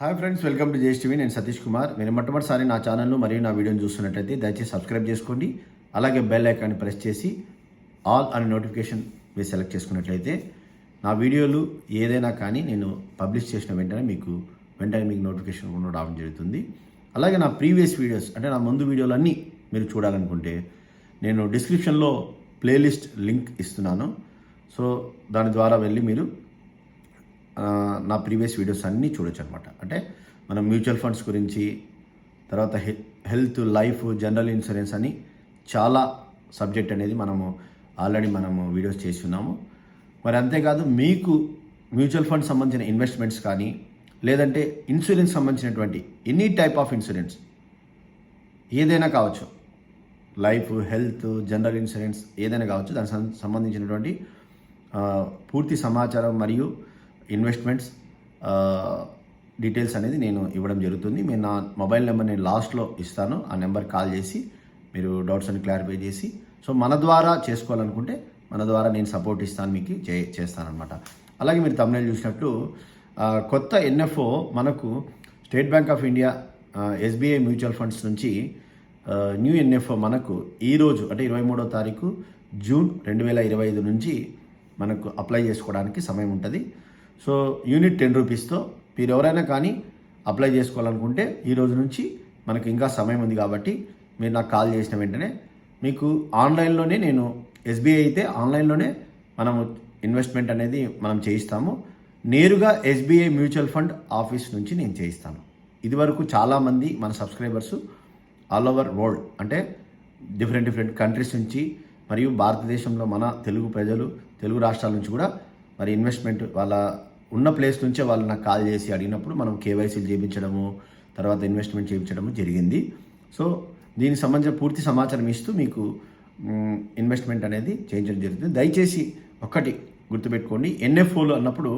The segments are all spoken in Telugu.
Hi friends welcome to JS TV నేను సతీష్ కుమార్. మీరు మొట్టమొదటిసారి నా ఛానల్ను మరియు నా వీడియోని చూస్తున్నట్లయితే దయచేసి సబ్స్క్రైబ్ చేసుకోండి. అలాగే బెల్ ఐకాన్ని ప్రెస్ చేసి ఆల్ అనే నోటిఫికేషన్ మీరు సెలెక్ట్ చేసుకున్నట్లయితే నా వీడియోలు ఏదైనా కానీ నేను పబ్లిష్ చేసిన వెంటనే మీకు వెంటనే మీకు నోటిఫికేషన్ కూడా రావడం జరుగుతుంది. అలాగే నా ప్రీవియస్ వీడియోస్ అంటే నా ముందు వీడియోలు అన్నీ మీరు చూడాలనుకుంటే నేను డిస్క్రిప్షన్లో ప్లేలిస్ట్ లింక్ ఇస్తున్నాను. సో దాని ద్వారా వెళ్ళి మీరు నా ప్రీవియస్ వీడియోస్ అన్నీ చూడొచ్చు అనమాట అంటే మనం మ్యూచువల్ ఫండ్స్ గురించి తర్వాత హెల్త్ లైఫ్ జనరల్ ఇన్సూరెన్స్ అని చాలా సబ్జెక్ట్ అనేది మనము ఆల్రెడీ మనము వీడియోస్ చేసి ఉన్నాము మరి అంతేకాదు మీకు మ్యూచువల్ ఫండ్ సంబంధించిన ఇన్వెస్ట్మెంట్స్ కానీ లేదంటే ఇన్సూరెన్స్ సంబంధించినటువంటి ఎనీ టైప్ ఆఫ్ ఇన్సూరెన్స్ ఏదైనా కావచ్చు లైఫ్ హెల్త్ జనరల్ ఇన్సూరెన్స్ ఏదైనా కావచ్చు దానికి సంబంధించినటువంటి పూర్తి సమాచారం మరియు ఇన్వెస్ట్మెంట్స్ డీటెయిల్స్ అనేది నేను ఇవ్వడం జరుగుతుంది. మీరు నా మొబైల్ నెంబర్ నేను లాస్ట్లో ఇస్తాను. ఆ నెంబర్ కాల్ చేసి మీరు డౌట్స్ అని క్లారిఫై చేసి సో మన ద్వారా చేసుకోవాలనుకుంటే మన ద్వారా నేను సపోర్ట్ ఇస్తాను మీకు చే చేస్తానన్నమాట. అలాగే మీరు తమిళ చూసినట్టు కొత్త ఎన్ఎఫ్ఓ మనకు State Bank of India SBI mutual funds నుంచి న్యూ ఎన్ఎఫ్ఓ మనకు ఈరోజు అంటే ఇరవై మూడో తారీఖు జూన్ రెండు వేల ఇరవై ఐదు నుంచి మనకు అప్లై చేసుకోవడానికి సమయం ఉంటుంది. సో యూనిట్ టెన్ రూపీస్తో మీరు ఎవరైనా కానీ అప్లై చేసుకోవాలనుకుంటే ఈ రోజు నుంచి మనకు ఇంకా సమయం ఉంది కాబట్టి మీరు నాకు కాల్ చేసిన వెంటనే మీకు ఆన్లైన్లోనే నేను ఎస్బీఐ అయితే ఆన్లైన్లోనే మనము ఇన్వెస్ట్మెంట్ అనేది మనం చేయిస్తాము. నేరుగా ఎస్బీఐ మ్యూచువల్ ఫండ్ ఆఫీస్ నుంచి నేను చేయిస్తాను. ఇదివరకు చాలామంది మన సబ్స్క్రైబర్స్ ఆల్ ఓవర్ వరల్డ్ అంటే డిఫరెంట్ డిఫరెంట్ కంట్రీస్ నుంచి మరియు భారతదేశంలో మన తెలుగు ప్రజలు తెలుగు రాష్ట్రాల నుంచి కూడా మరి ఇన్వెస్ట్మెంట్ వాళ్ళ ఉన్న ప్లేస్ నుంచే వాళ్ళు నాకు కాల్ చేసి అడిగినప్పుడు మనం కేవైసీలు చేయించడము తర్వాత ఇన్వెస్ట్మెంట్ చేయించడము జరిగింది. సో దీనికి సంబంధించిన పూర్తి సమాచారం ఇస్తూ మీకు ఇన్వెస్ట్మెంట్ అనేది చేయించడం జరుగుతుంది. దయచేసి ఒక్కటి గుర్తుపెట్టుకోండి. ఎన్ఎఫ్ఓలు అన్నప్పుడు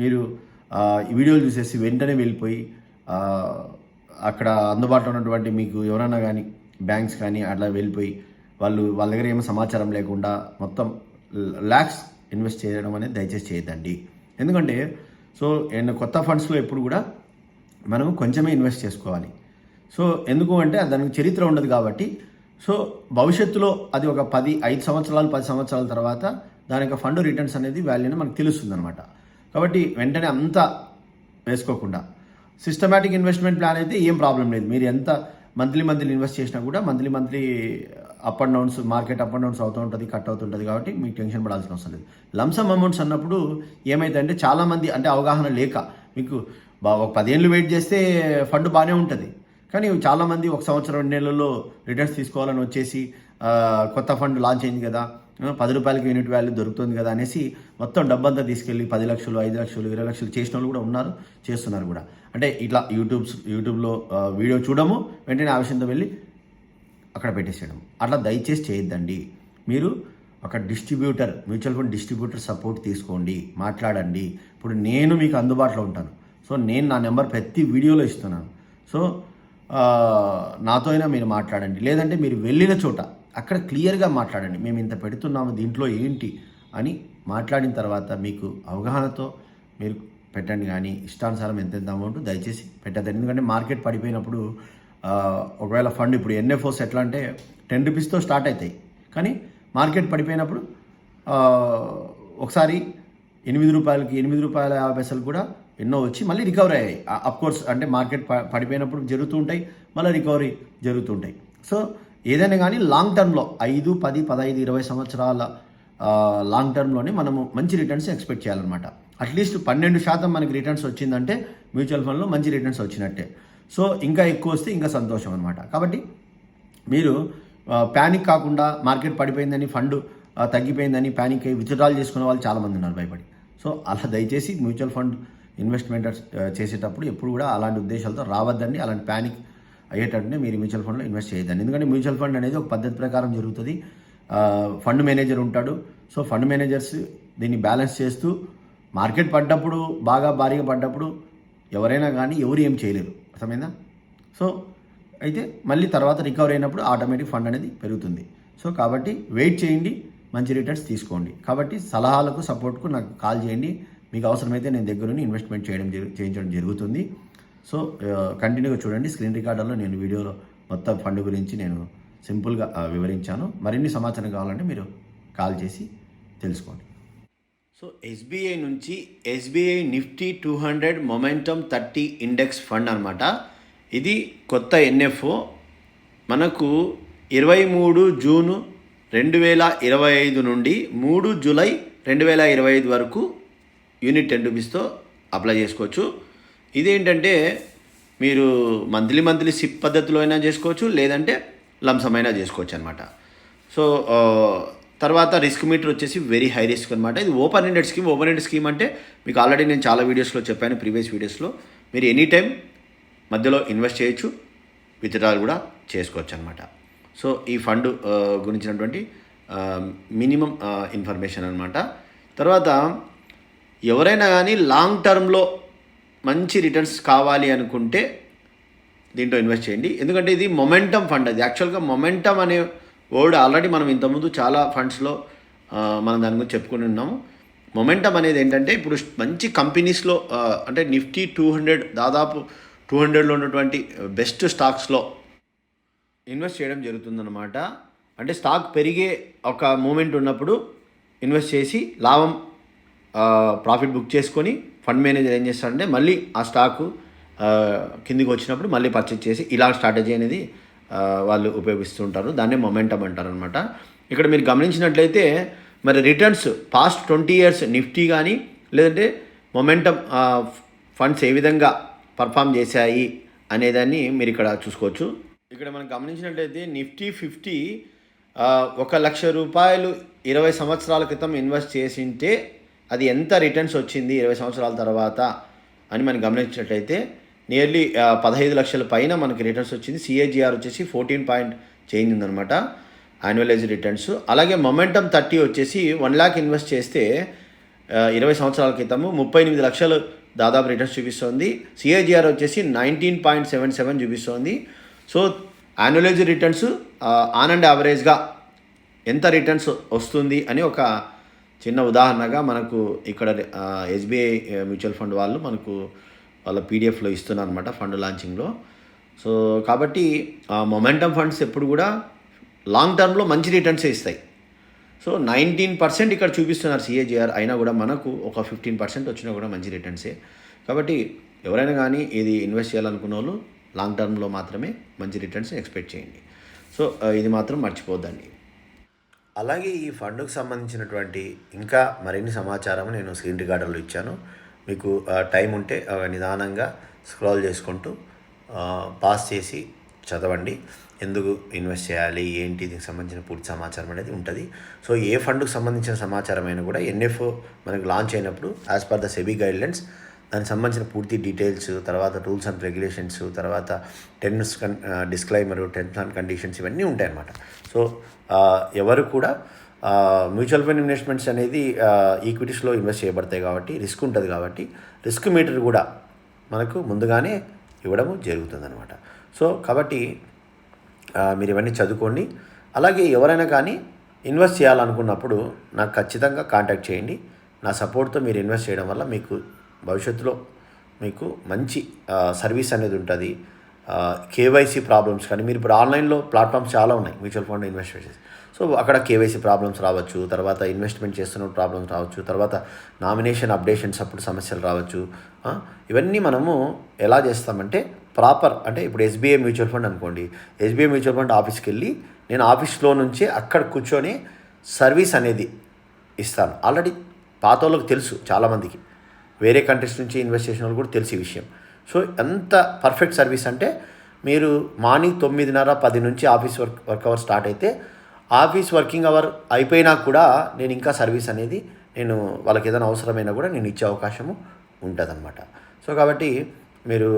మీరు ఈ వీడియోలు చూసేసి వెంటనే వెళ్ళిపోయి అక్కడ అందుబాటులో ఉన్నటువంటి మీకు ఎవరైనా కానీ బ్యాంక్స్ కానీ అట్లా వెళ్ళిపోయి వాళ్ళు వాళ్ళ దగ్గర ఏమో సమాచారం లేకుండా మొత్తం ల్యాక్స్ ఇన్వెస్ట్ చేయడం అనేది దయచేసి చేయదండి ఎందుకంటే సో అండ్ కొత్త ఫండ్స్లో ఎప్పుడు కూడా మనం కొంచెమే ఇన్వెస్ట్ చేసుకోవాలి. సో ఎందుకు అంటే దానికి చరిత్ర ఉండదు కాబట్టి. సో భవిష్యత్తులో అది ఒక పది ఐదు సంవత్సరాలు పది సంవత్సరాల తర్వాత దాని యొక్క ఫండ్ రిటర్న్స్ అనేది వాల్యూని మనకు తెలుస్తుంది అనమాట కాబట్టి వెంటనే అంతా వేసుకోకుండా. సిస్టమేటిక్ ఇన్వెస్ట్మెంట్ ప్లాన్ అయితే ఏం ప్రాబ్లం లేదు. మీరు ఎంత మంత్లీ మంత్లీ ఇన్వెస్ట్ చేసినా కూడా monthly monthly up and downs market up and downs అవుతూ ఉంటుంది కట్ అవుతుంటుంది కాబట్టి మీకు టెన్షన్ పడాల్సిన అవసరం లేదు. లంసమ్ అమౌంట్స్ అన్నప్పుడు ఏమైందంటే చాలామంది అంటే అవగాహన లేక మీకు బా- ఒక పదేళ్ళు వెయిట్ చేస్తే ఫండ్ బాగానే ఉంటుంది. కానీ చాలామంది ఒక సంవత్సరం రెండు నెలల్లో రిటర్న్స్ తీసుకోవాలని వచ్చేసి కొత్త ఫండ్ లాంచ్ అయింది కదా పది రూపాయలకి యూనిట్ వాల్యూ దొరుకుతుంది కదా అనేసి మొత్తం డబ్బంతా తీసుకెళ్ళి పది లక్షలు ఐదు లక్షలు ఇరవై లక్షలు చేసిన వాళ్ళు కూడా ఉన్నారు చేస్తున్నారు కూడా. అంటే ఇట్లా యూట్యూబ్స్ యూట్యూబ్లో వీడియో చూడము వెంటనే ఆ విషయంతో వెళ్ళి అక్కడ పెట్టేసేయడం. అట్లా దయచేసి చేయొద్దండి. మీరు ఒక distributor mutual fund distributor support తీసుకోండి మాట్లాడండి. ఇప్పుడు నేను మీకు అందుబాటులో ఉంటాను. సో నేను నా నెంబర్ ప్రతి వీడియోలో ఇస్తున్నాను. సో నాతో అయినా మీరు మాట్లాడండి. లేదంటే మీరు వెళ్ళిన చోట అక్కడ క్లియర్గా మాట్లాడండి. మేము ఇంత పెడుతున్నాము దీంట్లో ఏంటి అని మాట్లాడిన తర్వాత మీకు అవగాహనతో మీరు పెట్టండి. కానీ ఇష్టానుసారం ఎంత ఎంత అమౌంట్ దయచేసి పెట్టద్దండి. ఎందుకంటే మార్కెట్ పడిపోయినప్పుడు ఒకవేళ ఫండ్ ఇప్పుడు ఎన్ఎఫ్ఓస్ ఎట్లా అంటే టెన్ రూపీస్తో స్టార్ట్ అవుతాయి కానీ మార్కెట్ పడిపోయినప్పుడు ఒకసారి ఎనిమిది రూపాయలకి ఎనిమిది రూపాయల యాభై పైసలు కూడా ఎన్నో వచ్చి మళ్ళీ రికవరీ అయ్యాయి. అఫ్కోర్స్ అంటే మార్కెట్ ప- పడిపోయినప్పుడు జరుగుతూ ఉంటాయి మళ్ళీ రికవరీ జరుగుతుంటాయి సో ఏదైనా కానీ లాంగ్ టర్మ్లో ఐదు పది పదహైదు ఇరవై సంవత్సరాల లాంగ్ టర్మ్లోనే మనము మంచి రిటర్న్స్ ఎక్స్పెక్ట్ చేయాలన్నమాట. అట్లీస్ట్ పన్నెండు శాతం మనకి రిటర్న్స్ వచ్చిందంటే మ్యూచువల్ ఫండ్లో మంచి రిటర్న్స్ వచ్చినట్టే. సో ఇంకా ఎక్కువ వస్తే ఇంకా సంతోషం అనమాట కాబట్టి మీరు ప్యానిక్ కాకుండా మార్కెట్ పడిపోయిందని ఫండ్ తగ్గిపోయిందని ప్యానిక్ అయ్యి విత్డ్రాల్ చేసుకునే వాళ్ళు చాలామంది ఉన్నారు భయపడి. సో అలా దయచేసి మ్యూచువల్ ఫండ్ ఇన్వెస్ట్మెంట్ చేసేటప్పుడు ఎప్పుడు కూడా అలాంటి ఉద్దేశాలతో రావద్దండి. అలాంటి ప్యానిక్ అయ్యేటట్టునే మీరు మ్యూచువల్ ఫండ్లో ఇన్వెస్ట్ చేయొద్దండి. ఎందుకంటే మ్యూచువల్ ఫండ్ అనేది ఒక పద్ధతి ప్రకారం జరుగుతుంది. ఫండ్ మేనేజర్ ఉంటాడు. సో ఫండ్ మేనేజర్స్ దీన్ని బ్యాలెన్స్ చేస్తూ మార్కెట్ పడ్డప్పుడు బాగా భారీగా పడ్డప్పుడు ఎవరైనా కానీ ఎవరు ఏం చేయలేరు. అర్థమైందా? సో అయితే మళ్ళీ తర్వాత రికవర్ అయినప్పుడు ఆటోమేటిక్ ఫండ్ అనేది పెరుగుతుంది. సో కాబట్టి వెయిట్ చేయండి మంచి రిటర్న్స్ తీసుకోండి. కాబట్టి సలహాలకు సపోర్ట్కు నాకు కాల్ చేయండి. మీకు అవసరమైతే నేను దగ్గరుండి ఇన్వెస్ట్మెంట్ చేయడం చేయించడం జరుగుతుంది. సో కంటిన్యూగా చూడండి. స్క్రీన్ రికార్డర్లో నేను వీడియోలో మొత్తం ఫండ్ గురించి నేను సింపుల్గా వివరించాను. మరిన్ని సమాచారం కావాలంటే మీరు కాల్ చేసి తెలుసుకోండి. సో ఎస్బీఐ నుంచి SBI Nifty two hundred momentum thirty index fund అనమాట ఇది కొత్త ఎన్ఎఫ్ఓ మనకు ఇరవై మూడు జూను రెండు వేల ఇరవై ఐదు నుండి మూడు జూలై రెండు వేల ఇరవై ఐదు వరకు యూనిట్ టెన్ రూపీస్తో అప్లై చేసుకోవచ్చు. ఇదేంటంటే మీరు మంత్లీ మంత్లీ సిప్ పద్ధతిలో అయినా చేసుకోవచ్చు లేదంటే లంసమైనా అయినా చేసుకోవచ్చు అనమాట సో తర్వాత రిస్క్ మీటర్ వచ్చేసి వెరీ హై రిస్క్ అనమాట ఇది open ended scheme open ended scheme అంటే మీకు ఆల్రెడీ నేను చాలా వీడియోస్లో చెప్పాను ప్రీవియస్ వీడియోస్లో మీరు ఎనీ టైం మధ్యలో ఇన్వెస్ట్ చేయొచ్చు విత్డ్రాల్ కూడా చేసుకోవచ్చు అనమాట సో ఈ ఫండ్ గురించినటువంటి మినిమం ఇన్ఫర్మేషన్ అనమాట తర్వాత ఎవరైనా కానీ లాంగ్ టర్మ్లో మంచి రిటర్న్స్ కావాలి అనుకుంటే దీంట్లో ఇన్వెస్ట్ చేయండి. ఎందుకంటే ఇది మొమెంటం ఫండ్ అది. యాక్చువల్గా మొమెంటం అనే వర్డ్ ఆల్రెడీ మనం ఇంతకుముందు చాలా ఫండ్స్లో మనం దాని గురించి చెప్పుకుని ఉన్నాము. మొమెంటం అనేది ఏంటంటే ఇప్పుడు మంచి కంపెనీస్లో అంటే నిఫ్టీ టూ హండ్రెడ్ దాదాపు టూ హండ్రెడ్లో ఉన్నటువంటి బెస్ట్ స్టాక్స్లో ఇన్వెస్ట్ చేయడం జరుగుతుందన్నమాట. అంటే స్టాక్ పెరిగే ఒక మూమెంట్ ఉన్నప్పుడు ఇన్వెస్ట్ చేసి లాభం ప్రాఫిట్ బుక్ చేసుకొని ఫండ్ మేనేజర్ ఏం చేస్తాడంటే మళ్ళీ ఆ స్టాకు కిందికి వచ్చినప్పుడు మళ్ళీ పర్చేజ్ చేసి ఇలా స్ట్రాటజీ అనేది వాళ్ళు ఉపయోగిస్తుంటారు దాన్నే మొమెంటం అంటారు అనమాట ఇక్కడ మీరు గమనించినట్లయితే మరి returns past twenty years Nifty కానీ లేదంటే మొమెంటం ఫండ్స్ ఏ విధంగా పర్ఫామ్ చేశాయి అనేదాన్ని మీరు ఇక్కడ చూసుకోవచ్చు. ఇక్కడ మనం గమనించినట్లయితే నిఫ్టీ ఫిఫ్టీ ఒక లక్ష రూపాయలు ఇరవై సంవత్సరాల క్రితం ఇన్వెస్ట్ చేసింటే అది ఎంత రిటర్న్స్ వచ్చింది ఇరవై సంవత్సరాల తర్వాత అని మనం గమనించినట్లయితే నియర్లీ పదహైదు లక్షల పైన మనకి రిటర్న్స్ వచ్చింది. సిఏజిఆర్ వచ్చేసి ఫోర్టీన్ పాయింట్ చేంజ్ ఉందనమాట యాన్యువలైజ్ రిటర్న్స్ అలాగే మొమెంటమ్ థర్టీ వచ్చేసి వన్ ల్యాక్ ఇన్వెస్ట్ చేస్తే ఇరవై సంవత్సరాల క్రితము ముప్పై ఎనిమిది లక్షలు దాదాపు రిటర్న్స్ చూపిస్తోంది. సిఏజీఆర్ వచ్చేసి నైన్టీన్ పాయింట్ సెవెన్ సెవెన్ చూపిస్తోంది. So annualize returns on and యావరేజ్గా ఎంత రిటర్న్స్ వస్తుంది అని ఒక చిన్న ఉదాహరణగా మనకు ఇక్కడ ఎస్బీఐ మ్యూచువల్ ఫండ్ వాళ్ళు మనకు వాళ్ళ పీడిఎఫ్లో ఇస్తున్నారు అనమాట ఫండ్ లాంచింగ్లో. సో కాబట్టి మొమెంటమ్ ఫండ్స్ ఎప్పుడు కూడా లాంగ్ టర్మ్లో మంచి రిటర్న్సే ఇస్తాయి. సో నైన్టీన్ పర్సెంట్ ఇక్కడ చూపిస్తున్నారు సిఏజిఆర్. అయినా కూడా మనకు ఒక ఫిఫ్టీన్ పర్సెంట్ వచ్చినా కూడా మంచి రిటర్న్సే. కాబట్టి ఎవరైనా కానీ ఇది ఇన్వెస్ట్ చేయాలనుకున్న వాళ్ళు లాంగ్ టర్మ్లో మాత్రమే మంచి రిటర్న్స్ ఎక్స్పెక్ట్ చేయండి. సో ఇది మాత్రం మర్చిపోద్దండి అలాగే ఈ ఫండ్కు సంబంధించినటువంటి ఇంకా మరిన్ని సమాచారం నేను స్క్రీన్ రికార్డర్లో ఇచ్చాను. మీకు టైం ఉంటే నిదానంగా స్క్రోల్ చేసుకుంటూ పాస్ చేసి చదవండి. ఎందుకు ఇన్వెస్ట్ చేయాలి? ఏంటి? దీనికి సంబంధించిన పూర్తి సమాచారం అనేది ఉంటుంది. సో ఏ ఫండ్కు సంబంధించిన సమాచారం అయినా కూడా ఎన్ఎఫ్ఓ మనకు లాంచ్ అయినప్పుడు as per the SEBI guidelines దానికి సంబంధించిన పూర్తి డీటెయిల్స్ తర్వాత రూల్స్ అండ్ రెగ్యులేషన్స్ తర్వాత టెన్స్ కన్ డిస్క్లైమరు టెన్స్ అండ్ కండిషన్స్ ఇవన్నీ ఉంటాయన్నమాట. సో ఎవరు కూడా మ్యూచువల్ ఫండ్ ఇన్వెస్ట్మెంట్స్ అనేది ఈక్విటీస్లో ఇన్వెస్ట్ చేయబడతాయి కాబట్టి రిస్క్ ఉంటుంది కాబట్టి రిస్క్ మీటర్ కూడా మనకు ముందుగానే ఇవ్వడము జరుగుతుందన్నమాట. సో కాబట్టి మీరు ఇవన్నీ చదువుకోండి. అలాగే ఎవరైనా కానీ ఇన్వెస్ట్ చేయాలనుకున్నప్పుడు నాకు ఖచ్చితంగా కాంటాక్ట్ చేయండి. నా సపోర్ట్తో మీరు ఇన్వెస్ట్ చేయడం వల్ల మీకు భవిష్యత్తులో మీకు మంచి సర్వీస్ అనేది ఉంటుంది. కేవైసీ ప్రాబ్లమ్స్ కానీ మీరు ఇప్పుడు ఆన్లైన్లో ప్లాట్ఫామ్స్ చాలా ఉన్నాయి మ్యూచువల్ ఫండ్ ఇన్వెస్ట్మెంట్స్ సో అక్కడ కేవైసీ ప్రాబ్లమ్స్ రావచ్చు తర్వాత ఇన్వెస్ట్మెంట్ చేస్తున్న ప్రాబ్లమ్స్ రావచ్చు తర్వాత నామినేషన్ అప్డేషన్స్ అప్పుడు సమస్యలు రావచ్చు ఇవన్నీ మనము ఎలా చేస్తామంటే ప్రాపర్ అంటే ఇప్పుడు ఎస్బీఐ మ్యూచువల్ ఫండ్ అనుకోండి ఎస్బీఐ మ్యూచువల్ ఫండ్ ఆఫీస్కి వెళ్ళి నేను ఆఫీస్లో నుంచి అక్కడ కూర్చొని సర్వీస్ అనేది ఇస్తాను. ఆల్రెడీ పాత వాళ్ళకి తెలుసు చాలామందికి వేరే కంట్రీస్ నుంచి ఇన్వెస్ట్ చేసిన వాళ్ళు కూడా తెలిసి విషయం. సో ఎంత పర్ఫెక్ట్ సర్వీస్ అంటే మీరు మార్నింగ్ తొమ్మిదిన్నర పది నుంచి office work work hour start అయితే ఆఫీస్ వర్కింగ్ అవర్ అయిపోయినా కూడా నేను ఇంకా సర్వీస్ అనేది నేను వాళ్ళకి ఏదైనా అవసరమైనా కూడా నేను ఇచ్చే అవకాశము ఉంటుందన్నమాట. సో కాబట్టి మీరు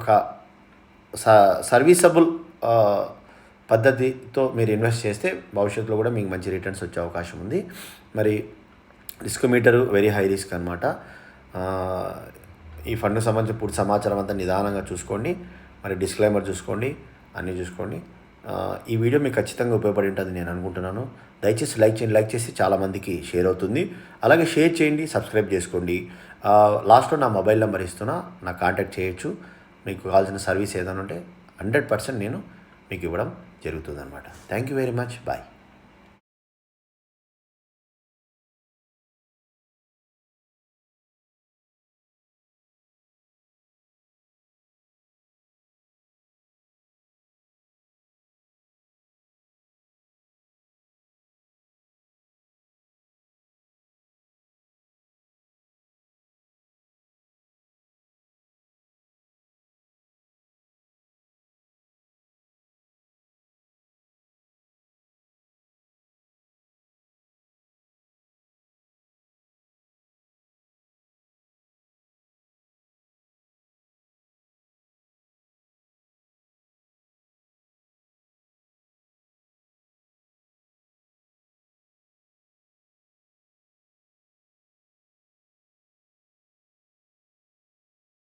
ఒక స సర్వీసబుల్ పద్ధతితో మీరు ఇన్వెస్ట్ చేస్తే భవిష్యత్తులో కూడా మీకు మంచి రిటర్న్స్ వచ్చే అవకాశం ఉంది. మరి risk meter very high risk అనమాట ఈ ఫండ్కి సంబంధించిన పూర్తి సమాచారం అంతా నిదానంగా చూసుకోండి. మరి డిస్క్లైమర్ చూసుకోండి అన్నీ చూసుకోండి. ఈ వీడియో మీకు ఖచ్చితంగా ఉపయోగపడి ఉంటుంది నేను అనుకుంటున్నాను. దయచేసి లైక్ చేయండి. లైక్ చేసి చాలామందికి షేర్ అవుతుంది. అలాగే షేర్ చేయండి సబ్స్క్రైబ్ చేసుకోండి. లాస్ట్లో నా మొబైల్ నెంబర్ ఇస్తున్నా నాకు కాంటాక్ట్ చేయొచ్చు. మీకు కావాల్సిన సర్వీస్ ఏదైనా ఉంటే హండ్రెడ్ పర్సెంట్ నేను మీకు ఇవ్వడం జరుగుతుంది అనమాట thank you very much. Bye.